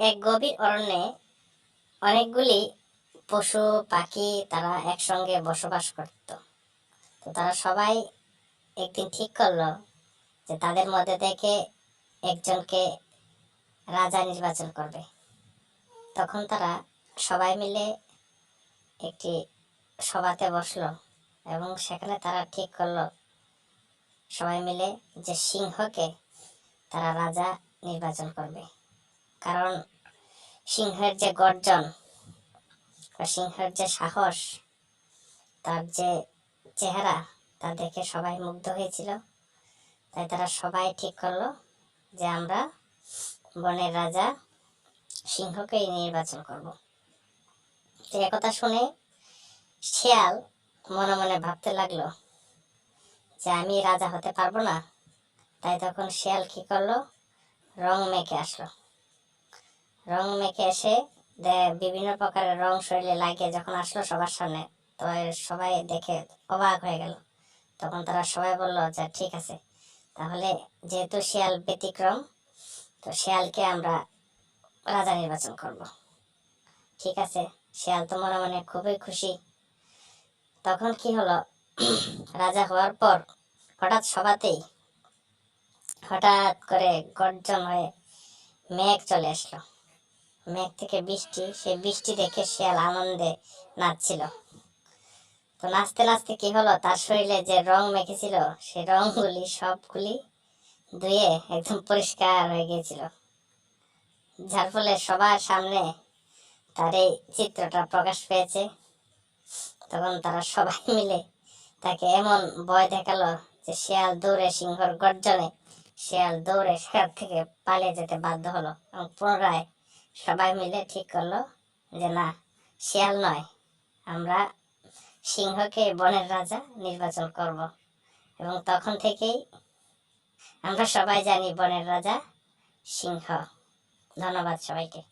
এক গভীর অরণ্যে অনেকগুলি পশু, পাখি তারা একসঙ্গে বসবাস করত। তো তারা সবাই একদিন ঠিক করল যে তাদের মধ্যে থেকে একজনকে রাজা নির্বাচন করবে। তখন তারা সবাই মিলে একটি সভাতে বসল এবং সেখানে তারা ঠিক করল, সবাই মিলে যে সিংহকে তারা রাজা নির্বাচন করবে। কারণ সিংহের যে গর্জন সিংহের যে সাহস, তার যে চেহারা, তা দেখে সবাই মুগ্ধ হয়েছিল। তাই তারা সবাই ঠিক করল যে আমরা বনের রাজা সিংহকেই নির্বাচন করব। তো একথা শুনে শিয়াল মনে মনে ভাবতে লাগল যে আমি রাজা হতে পারব না। তাই তখন শিয়াল কি করল? রং মেখে আসলো। রং মেখে এসে বিভিন্ন প্রকারের রং শরীরে লাগিয়ে যখন আসলো সবার সামনে, তো সবাই দেখে অবাক হয়ে গেল। তখন তারা সবাই বলল যে ঠিক আছে। তাহলে যেহেতু শিয়াল ব্যতিক্রম, তো শিয়ালকে আমরা রাজা নির্বাচন করব। ঠিক আছে, শিয়াল তো মনে মনে খুবই খুশি। তখন কি হলো, রাজা হওয়ার পর হঠাৎ সভাতেই হঠাৎ করে গর্জন হয়ে মেঘ চলে আসলো। মেঘ থেকে বৃষ্টি, সেই বৃষ্টি দেখে শিয়াল আনন্দে নাচছিল। তো নাচতে নাচতে কি হলো? তার শরীরে যে রং মেখেছিল, সেই রংগুলি সবগুলি ধুয়ে একদম পরিষ্কার হয়ে গিয়েছিল। যার ফলে সবার সামনে তার এই চিত্রটা প্রকাশ পেয়েছে। তখন তারা সবাই মিলে তাকে এমন ভয় দেখাল যে শিয়াল দৌড়ে সিংহর গর্জনে শিয়াল দৌড়ে সেখান থেকে পালিয়ে যেতে বাধ্য হলো এবং পুনরায় সবাই মিলে ঠিক করল যে, না, শিয়াল নয়। আমরা সিংহকে বনের রাজা নির্বাচন করব। এবং তখন থেকেই আমরা সবাই জানি বনের রাজা সিংহ। ধন্যবাদ সবাইকে।